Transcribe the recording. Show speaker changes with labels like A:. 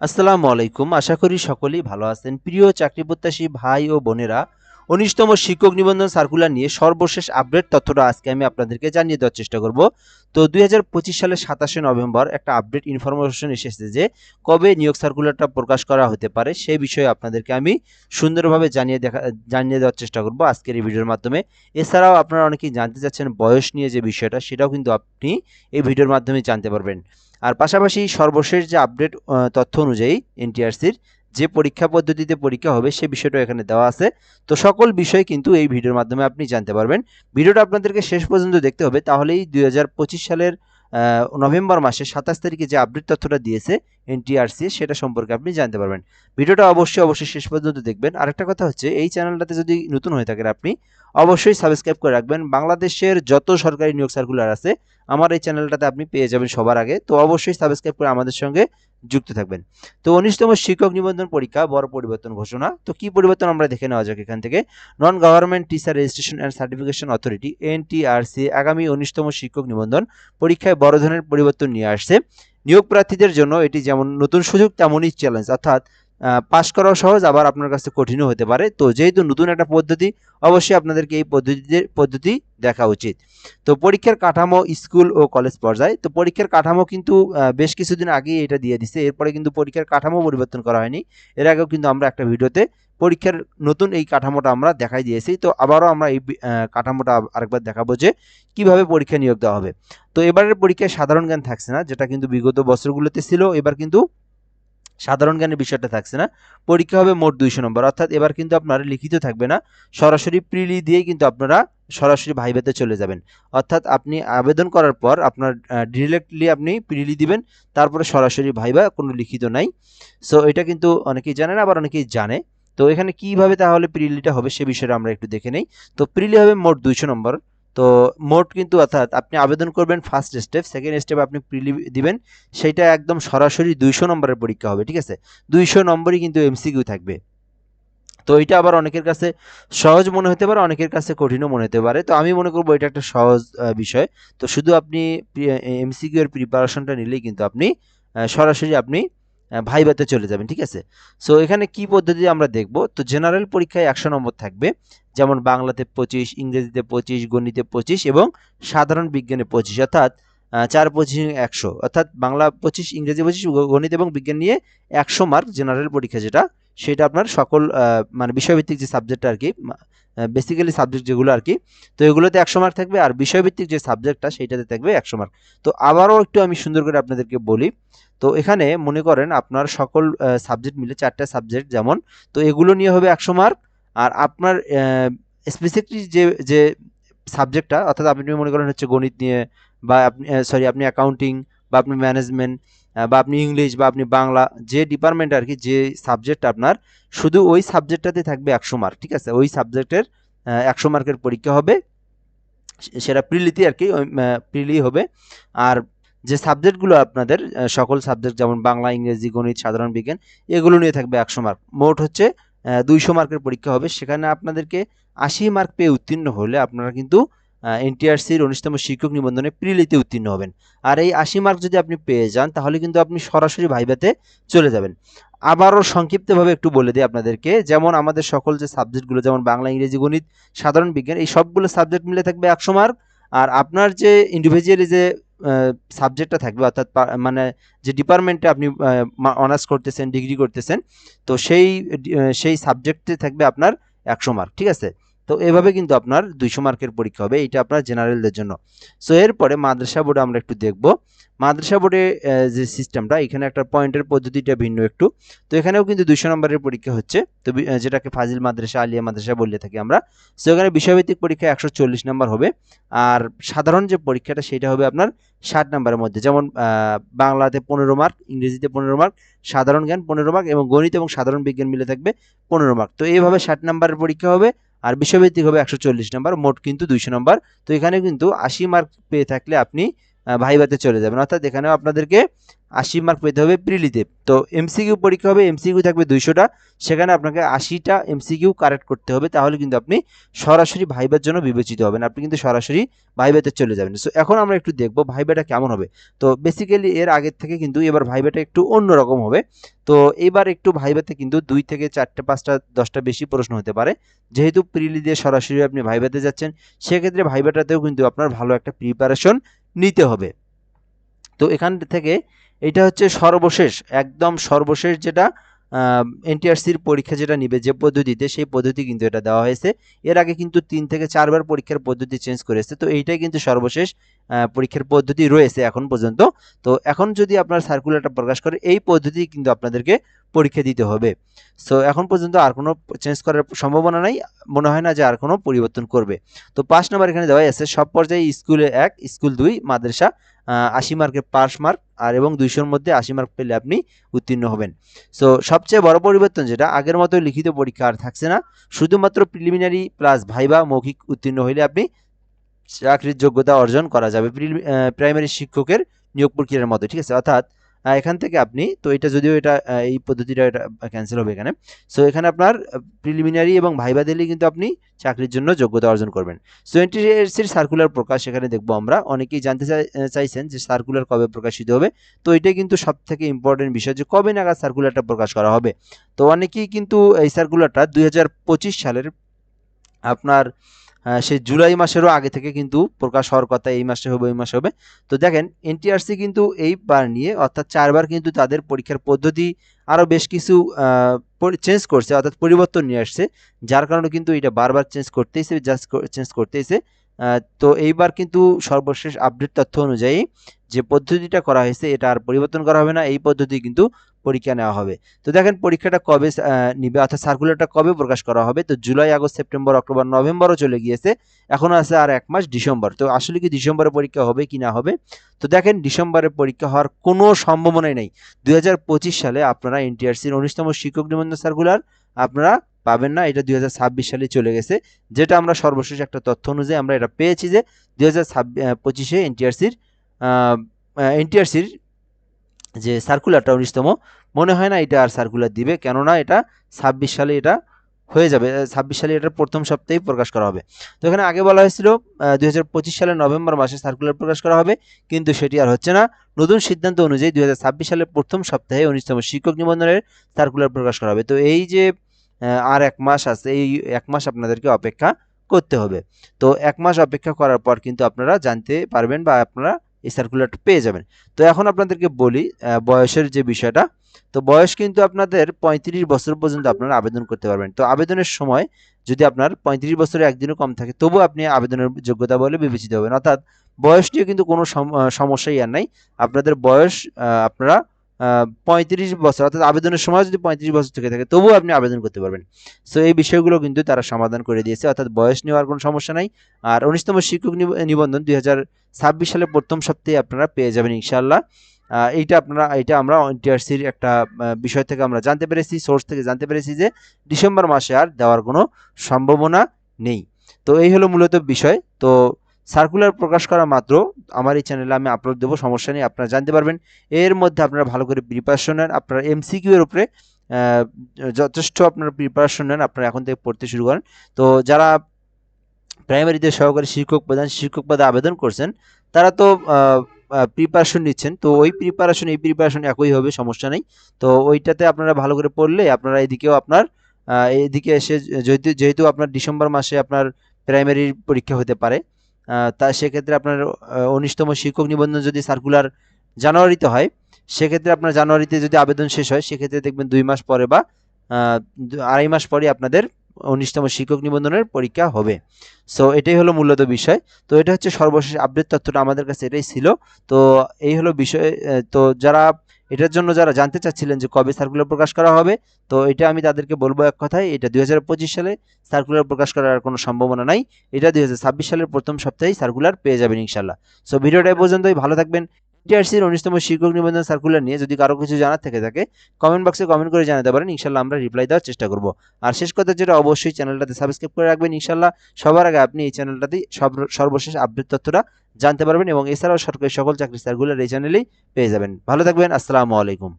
A: আসসালামু আলাইকুম। আশা করি সকলেই ভালো আছেন। প্রিয় চাকরি প্রত্যাশী ভাই ও বোনেরা উনিশতম শিক্ষক নিবন্ধন সার্কুলার নিয়ে সর্বশেষ আপডেট তথ্যটা আজকে আমি আপনাদেরকে জানিয়ে দেওয়ার চেষ্টা করব। তো দু হাজার পঁচিশ সালের সাতাশে নভেম্বর একটা আপডেট ইনফরমেশন এসেছে যে, কবে নিয়োগ সার্কুলারটা প্রকাশ করা হতে পারে সেই বিষয়ে আপনাদেরকে আমি সুন্দরভাবে জানিয়ে দেখা, জানিয়ে দেওয়ার চেষ্টা করব আজকের এই ভিডিওর মাধ্যমে। এছাড়াও আপনারা অনেকেই জানতে চাচ্ছেন বয়স নিয়ে যে বিষয়টা, সেটাও কিন্তু আপনি এই ভিডিওর মাধ্যমে জানতে পারবেন। আর পাশাপাশি সর্বশেষ যে আপডেট তথ্য অনুযায়ী এনটিআরসির যে পরীক্ষা পদ্ধতিতে পরীক্ষা হবে সে বিষয়টা এখানে দেওয়া আছে। তো সকল বিষয় কিন্তু এই ভিডিওর মাধ্যমে আপনি জানতে পারবেন। ভিডিওটা আপনাদেরকে শেষ পর্যন্ত দেখতে হবে। তাহলেই দুই হাজার পঁচিশ সালের নভেম্বর মাসে সাতাশ তারিখে যে আপডেট তথ্যটা দিয়েছে এনটিআরসি সেটা সম্পর্কে আপনি জানতে পারবেন। ভিডিওটা অবশ্যই অবশ্যই শেষ পর্যন্ত দেখবেন। আরেকটা কথা হচ্ছে, এই চ্যানেলটাতে যদি নতুন হয়ে থাকেন আপনি, অবশ্যই সাবস্ক্রাইব করে রাখবেন। বাংলাদেশের যত সরকারি নিয়োগ সার্কুলার আছে আমার এই চ্যানেলটাতে আপনি পেয়ে যাবেন সবার আগে। তো অবশ্যই সাবস্ক্রাইব করে আমাদের সঙ্গে যুক্ত থাকবেন। তো উনিশতম শিক্ষক নিবন্ধন পরীক্ষা, বড় পরিবর্তন ঘোষণা। তো কি পরিবর্তন আমরা দেখে নেওয়া যাক এখান থেকে? Non government teacher registration and certification authority NTRC আগামী উনিশতম শিক্ষক নিবন্ধন পরীক্ষায় বড় ধরনের পরিবর্তন নিয়ে আসছে। নিয়োগ প্রার্থীদের জন্য এটি যেমন নতুন সুযোগ, তেমনই চ্যালেঞ্জ অর্থাৎ পাশ করাও সহজ, আবার আপনার কাছে কঠিনও হতে পারে। তো যেহেতু নতুন একটা পদ্ধতি, অবশ্যই আপনাদেরকে এই পদ্ধতিতে পদ্ধতি দেখা উচিত। তো পরীক্ষার কাঠামো স্কুল ও কলেজ পর্যায়ে। তো পরীক্ষার কাঠামো কিন্তু বেশ কিছুদিন আগেই এটা দিয়ে দিছে। এরপরে কিন্তু পরীক্ষার কাঠামো পরিবর্তন করা হয়নি। এর আগেও কিন্তু আমরা একটা ভিডিওতে পরীক্ষার নতুন এই কাঠামোটা আমরা দেখাই দিয়েছি। তো আবারও আমরা এই কাঠামোটা আরেকবার দেখাবো যে কীভাবে পরীক্ষা নিয়োগ দেওয়া হবে। তো এবারের পরীক্ষায় সাধারণ জ্ঞান থাকছে না, যেটা কিন্তু বিগত বছরগুলোতে ছিল। এবার কিন্তু সাধারণ জ্ঞানের বিষয়টা থাকছে না। পরীক্ষা হবে মোট দুইশো নম্বর। অর্থাৎ এবার কিন্তু আপনার লিখিত থাকবে না। সরাসরি প্রিলি দিয়েই কিন্তু আপনারা সরাসরি ভাইভাতে চলে যাবেন। অর্থাৎ আপনি আবেদন করার পর আপনার ডিরেক্টলি আপনি প্রিলি দিবেন। তারপরে সরাসরি ভাইবা কোনো লিখিত নাই। সো এটা কিন্তু অনেকেই জানে না, আবার অনেকেই জানে। তো এখানে কীভাবে তাহলে প্রিলিটা হবে সে বিষয়টা আমরা একটু দেখে নেই। তো প্রিলি হবে মোট দুইশো নম্বর। তো মোট কিন্তু অর্থাৎ আপনি আবেদন করবেন ফার্স্ট স্টেপ সেকেন্ড স্টেপ আপনি প্রিলি দিবেন, সেটা একদম সরাসরি দুইশো নম্বরের পরীক্ষা হবে, ঠিক আছে? দুইশো নম্বরই কিন্তু এমসিকিউ থাকবে। তো এটা আবার অনেকের কাছে সহজ মনে হতে পারে, অনেকের কাছে কঠিনও মনে হতে পারে। তো আমি মনে করব এটা একটা সহজ বিষয়। তো শুধু আপনি এমসিকিউ এর প্রিপারেশনটা নিলেই কিন্তু আপনি সরাসরি আপনি ভাইভাতে চলে যাবেন, ঠিক আছে? সো এখানে কি পদ্ধতি আমরা দেখব? তো জেনারেল পরীক্ষায় একশো নম্বর থাকবে, যেমন বাংলাতে পঁচিশ, ইংরেজিতে পঁচিশ, গণিতে পঁচিশ এবং সাধারণ বিজ্ঞানে পঁচিশ, অর্থাৎ চার, পঁচিশ, একশো। অর্থাৎ বাংলা পঁচিশ, ইংরেজি পঁচিশ গণিত এবং বিজ্ঞান নিয়ে একশো মার্ক জেনারেল পরীক্ষা যেটা, সেটা আপনার সকল মানে বিষয়ভিত্তিক যে সাবজেক্টটা আর কি বেসিক্যালি সাবজেক্ট যেগুলো আর কি, তো এগুলোতে একশো মার্ক থাকবে আর বিষয়ভিত্তিক যে সাবজেক্টটা সেইটাতে থাকবে একশো মার্ক তো আবারও একটু আমি সুন্দর করে আপনাদেরকে বলি, তো এখানে মনে করেন আপনার সকল সাবজেক্ট মিলে চারটা সাবজেক্ট যেমন, তো এগুলো নিয়ে হবে একশো মার্ক আর আপনার স্পেসিফিকলি যে যে সাবজেক্টটা অর্থাৎ আপনি মনে করেন হচ্ছে গণিত নিয়ে বা আপনি সরি আপনি অ্যাকাউন্টিং বা আপনি ম্যানেজমেন্ট বা আপনি ইংলিশ বা আপনি বাংলা যে ডিপার্টমেন্ট আর কি, যে সাবজেক্ট আপনার, শুধু ওই সাবজেক্টটাতে থাকবে একশো মার্ক ঠিক আছে? ওই সাবজেক্টের একশো মার্কের পরীক্ষা হবে। সেটা প্রিলিতে আর কি প্রিলি হবে। আর যে সাবজেক্টগুলো আপনাদের সকল সাবজেক্ট যেমন বাংলা, ইংরেজি, গণিত, সাধারণ বিজ্ঞান, এগুলো নিয়ে থাকবে একশো মার্ক মোট হচ্ছে দুইশো মার্কের পরীক্ষা হবে। সেখানে আপনাদেরকে আশি মার্ক পেয়ে উত্তীর্ণ হলে আপনারা কিন্তু এনটিআরসির উনিশতম শিক্ষক নিবন্ধনে প্রিলিতে উত্তীর্ণ হবেন। আর এই আশি মার্ক যদি আপনি পেয়ে যান, তাহলে কিন্তু আপনি সরাসরি ভাইভাতে চলে যাবেন। আবারও সংক্ষিপ্তভাবে একটু বলে দিই আপনাদেরকে, যেমন আমাদের সকল যে সাবজেক্টগুলো, যেমন বাংলা, ইংরেজি, গণিত, সাধারণ বিজ্ঞান, এই সবগুলো সাবজেক্ট মিলে থাকবে একশো মার্ক আর আপনার যে ইন্ডিভিজুয়ালি যে সাবজেক্টটা থাকবে, অর্থাৎ মানে যে ডিপার্টমেন্টে আপনি অনার্স করতেছেন ডিগ্রি করতেছেন, তো সেই সেই সাবজেক্টে থাকবে আপনার একশো মার্ক ঠিক আছে? তো এভাবে কিন্তু আপনার দুইশো মার্কের পরীক্ষা হবে এটা আপনার জেনারেলদের জন্য। সো এরপরে মাদ্রাসা বোর্ডে আমরা একটু দেখব। মাদ্রাসা বোর্ডে যে সিস্টেমটা এখানে একটা পয়েন্টের পদ্ধতিটা ভিন্ন একটু। তো এখানেও কিন্তু দুইশো নম্বরের পরীক্ষা হচ্ছে। তো যেটাকে ফাজিল মাদ্রাসা, আলিয়া মাদ্রাসা বললে থাকি আমরা। সো এখানে বিষয়ভিত্তিক পরীক্ষা একশো চল্লিশ নম্বর হবে। আর সাধারণ যে পরীক্ষাটা, সেটা হবে আপনার ষাট নম্বরের মধ্যে। যেমন বাংলাতে পনেরো মার্ক, ইংরেজিতে পনেরো মার্ক, সাধারণ জ্ঞান পনেরো মার্ক এবং গণিত এবং সাধারণ বিজ্ঞান মিলে থাকবে পনেরো মার্ক। তো এইভাবে ষাট নম্বরের পরীক্ষা হবে। আর বিশ্বভিত্তিক হবে একশো চল্লিশ নম্বর, মোট কিন্তু দুইশো নম্বর। তো এখানে কিন্তু আশি মার্ক পেয়ে থাকলে আপনি ভাইবাতে চলে যাবেন। অর্থাৎ এখানেও আপনাদেরকে আশি মার্ক পেতে হবে প্রিলিতে তো এমসিকিউ পরীক্ষা হবে এমসিকিউ থাকবে দুইশোটা। সেখানে আপনাকে আশিটা এমসিকিউ কারেক্ট করতে হবে, তাহলে কিন্তু আপনি সরাসরি ভাইবার জন্য বিবেচিত হবেন। আপনি কিন্তু সরাসরি ভাইবাতে চলে যাবেন। সো এখন আমরা একটু দেখব ভাইবাটা কেমন হবে। তো বেসিক্যালি এর আগের থেকে কিন্তু এবার ভাইবাটা একটু অন্যরকম হবে। তো, এবার একটু ভাইবাতে কিন্তু দুই থেকে চারটে, পাঁচটা, দশটা বেশি প্রশ্ন হতে পারে। যেহেতু প্রিলি দিয়ে সরাসরি আপনি ভাইবাতে যাচ্ছেন, সেক্ষেত্রে ভাইবাটাতেও কিন্তু আপনার ভালো একটা প্রিপারেশন নিতে হবে। তো, এখান থেকে এটা হচ্ছে সর্বশেষ, একদম সর্বশেষ যেটা এনটিআরসির পরীক্ষা যেটা নিবে, যে পদ্ধতিতে, সেই পদ্ধতি কিন্তু এটা দেওয়া হয়েছে। এর আগে কিন্তু তিন থেকে চারবার পরীক্ষার পদ্ধতি চেঞ্জ করেছে তো এইটাই কিন্তু সর্বশেষ পরীক্ষার পদ্ধতি রয়েছে এখন পর্যন্ত। তো এখন যদি আপনার সার্কুলারটা প্রকাশ করে, এই পদ্ধতি কিন্তু আপনাদেরকে পরীক্ষা দিতে হবে। সো এখন পর্যন্ত আর কোনো চেঞ্জ করার সম্ভাবনা নাই, মনে হয় না যে আর কোনো পরিবর্তন করবে। তো পাঁচ নম্বর এখানে দেওয়া আছে, সব পর্যায়ে স্কুলে এক, স্কুল দুই, মাদ্রাসা আশি মার্কের পাস মার্ক আর এবং দুইশোর মধ্যে আশি মার্ক পেলে আপনি উত্তীর্ণ হবেন। সো সবচেয়ে বড় পরিবর্তন যেটা, আগের মতো লিখিত পরীক্ষা আর থাকছে না। শুধুমাত্র প্রিলিমিনারি প্লাস ভাইবা মৌখিক উত্তীর্ণ হইলে আপনি চাকরির যোগ্যতা অর্জন করা যাবে। প্রাইমারি শিক্ষকের নিয়োগ প্রক্রিয়ার মতো ঠিক আছে? অর্থাৎ এখান থেকে আপনি, তো এটা যদিও এটা এই পদ্ধতিটা এটা ক্যান্সেল হবে এখানে। সো এখানে আপনার প্রিলিমিনারি এবং ভাইবা দিলে কিন্তু আপনি চাকরির জন্য যোগ্যতা অর্জন করবেন। সো এনটিএসির সার্কুলার প্রকাশ এখানে দেখব আমরা। অনেকেই জানতে চাই- চাইছেন যে সার্কুলার কবে প্রকাশিত হবে। তো, এটাই কিন্তু সব থেকে ইম্পর্টেন্ট বিষয় যে কবে নাগাদ সার্কুলারটা প্রকাশ করা হবে। তো, অনেকেই কিন্তু এই সার্কুলারটা দুই হাজার পঁচিশ সালের আপনার সেই জুলাই মাসেরও আগে থেকে কিন্তু প্রকাশ হওয়ার কথা এই মাসে হবে এই মাসে হবে। তো দেখেন এনটিআরসি কিন্তু এইবার নিয়ে, অর্থাৎ চারবার কিন্তু তাদের পরীক্ষার পদ্ধতি আরও বেশ কিছু চেঞ্জ করছে, অর্থাৎ পরিবর্তন নিয়ে আসছে। যার কারণে কিন্তু এটা বারবার চেঞ্জ করতেইছে জাস্ট চেঞ্জ করতেইছে। তো এইবার কিন্তু সর্বশেষ আপডেট তথ্য অনুযায়ী যে পদ্ধতিটা করা হয়েছে, এটা আর পরিবর্তন করা হবে না। এই পদ্ধতি কিন্তু পরীক্ষা নেওয়া হবে। তো দেখেন, পরীক্ষাটা কবে নিবে? অর্থাৎ সার্কুলারটা কবে প্রকাশ করা হবে? তো জুলাই, আগস্ট, সেপ্টেম্বর, অক্টোবর, নভেম্বরও চলে গিয়েছে। এখন আছে আর এক মাস, ডিসেম্বর। তো আসলে কি ডিসেম্বরে পরীক্ষা হবে কি না হবে? তো দেখেন, ডিসেম্বরে পরীক্ষা হওয়ার কোনো সম্ভাবনাই নেই। দু হাজার পঁচিশ সালে আপনারা এনটিআরসির উনিশতম শিক্ষক নিবন্ধন সার্কুলার আপনারা পাবেন না, এটা দু হাজার ছাব্বিশ সালে চলে গেছে। যেটা আমরা সর্বশেষ একটা তথ্য অনুযায়ী আমরা এটা পেয়েছি যে দুই হাজার পঁচিশে এনটিআরসির এনটিআরসির যে সার্কুলারটা উনিশতম, মনে হয় না এটা আর সার্কুলার দিবে, কেননা এটা ছাব্বিশ সালে এটা হয়ে যাবে ছাব্বিশ সালে এটার প্রথম সপ্তাহেই প্রকাশ করা হবে। তো এখানে আগে বলা হয়েছিল দুই হাজার পঁচিশ সালের নভেম্বর মাসে সার্কুলার প্রকাশ করা হবে, কিন্তু সেটি আর হচ্ছে না। নতুন সিদ্ধান্ত অনুযায়ী দুই সালের প্রথম সপ্তাহে উনিশতম শিক্ষক নিবন্ধনের সার্কুলার প্রকাশ করা হবে। তো এই যে আর এক মাস আছে, এই এক মাস আপনাদেরকে অপেক্ষা করতে হবে। তো এক মাস অপেক্ষা করার পর কিন্তু আপনারা জানতে পারবেন বা আপনারা এই সার্কুলারটা পেয়ে যাবেন। তো এখন আপনাদেরকে বলি বয়সের যে বিষয়টা, তো বয়স কিন্তু আপনাদের পঁয়ত্রিশ বছর পর্যন্ত আপনারা আবেদন করতে পারবেন। তো আবেদনের সময় যদি আপনার পঁয়ত্রিশ বছরের একদিনও কম থাকে তবু আপনি আবেদনের যোগ্যতা বলে বিবেচিত হবেন। অর্থাৎ বয়স নিয়ে কিন্তু কোনো সম- সমস্যাই আর নাই। আপনাদের বয়স আপনারা পঁয়ত্রিশ বছর, অর্থাৎ আবেদনের সময় যদি পঁয়ত্রিশ বছর থেকে থাকে, তবুও আপনি আবেদন করতে পারবেন। সো এই বিষয়গুলো কিন্তু তারা সমাধান করে দিয়েছে, অর্থাৎ বয়স নেওয়ার কোনো সমস্যা নাই। আর উনিশতম শিক্ষক নিবন্ধন দুই হাজার ছাব্বিশ সালের প্রথম সপ্তাহে আপনারা পেয়ে যাবেন ইনশাল্লাহ এইটা আপনারা এটা আমরা এনটিআরসির একটা বিষয় থেকে আমরা জানতে পেরেছি, সোর্স থেকে জানতে পেরেছি যে ডিসেম্বর মাসে আর দেওয়ার কোনো সম্ভাবনা নেই। তো এই হলো মূলত বিষয়। তো সার্কুলার প্রকাশ করা মাত্র আমার এই চ্যানেলে আমি আপলোড দেবো, সমস্যা নেই, আপনারা জানতে পারবেন। এর মধ্যে আপনারা ভালো করে প্রিপারেশন নেন, আপনারা এমসিকিউ এর উপরে যথেষ্ট আপনারা প্রিপারেশন নেন, আপনারা এখন থেকে পড়তে শুরু করেন। তো যারা প্রাইমারিতে সহকারী শিক্ষক, প্রধান শিক্ষক পদে আবেদন করছেন, তারা তো প্রিপারেশন নিচ্ছেন। তো ওই প্রিপারেশন এই প্রিপারেশন একই হবে, সমস্যা নেই। তো ওইটাতে আপনারা ভালো করে পড়লে আপনারা এদিকেও আপনার এদিকে এসে, যেহেতু যেহেতু আপনার ডিসেম্বর মাসে আপনার প্রাইমারির পরীক্ষা হতে পারে তা সেক্ষেত্রে আপনার উনিশতম শিক্ষক নিবন্ধন যদি সার্কুলার জানুয়ারিতে হয়, সেক্ষেত্রে আপনার জানুয়ারিতে যদি আবেদন শেষ হয়, সেক্ষেত্রে দেখবেন দুই মাস পরে বা আড়াই মাস পরে আপনাদের উনিশতম শিক্ষক নিবন্ধনের পরীক্ষা হবে। সো এটাই হলো মূলত বিষয়। তো এটা হচ্ছে সর্বশেষ আপডেট তথ্যটা আমাদের কাছে এটাই ছিল। তো, এই হলো বিষয় তো যারা এটার জন্য যারা জানতে চাচ্ছিলেন যে কবে সার্কুলার প্রকাশ করা হবে, তো এটা আমি তাদেরকে বলব এক কথায়, এটা দুই হাজার পঁচিশ সালে সার্কুলার প্রকাশ করার কোনো সম্ভাবনা নাই। এটা দুই হাজার ছাব্বিশ সালের প্রথম সপ্তাহেই সার্কুলার পেয়ে যাবেন ইনশাল্লাহ সো ভিডিওটা পর্যন্তই, ভালো থাকবেন। টিআরসির উনিশতম শিক্ষক নিবন্ধন সার্কুলার নিয়ে যদি কারও কিছু জানার থেকে থাকে কমেন্ট বক্সে কমেন্ট করে জানাতে পারেন। ইনশাল্লাহ আমরা রিপ্লাই দেওয়ার চেষ্টা করব। আর শেষ কথা যেটা, অবশ্যই চ্যানেলটাতে সাবস্ক্রাইব করে রাখবেন। ইনশাল্লাহ সবার আগে আপনি এই চ্যানেলটাতেই সব, সর্বশেষ আপডেট তথ্যটা জানতে পারবেন এবং এছাড়াও সরকারি সকল চাকরি সার্কুলার এই চ্যানেলেই পেয়ে যাবেন। ভালো থাকবেন। আসসালামু আলাইকুম।